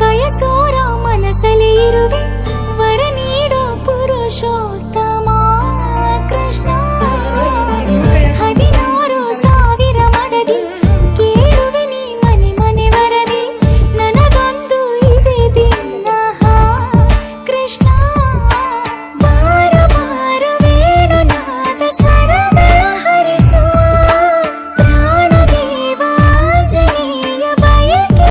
ಬಯಸೋರ ಮನಸಲಿ ಇರುವೆ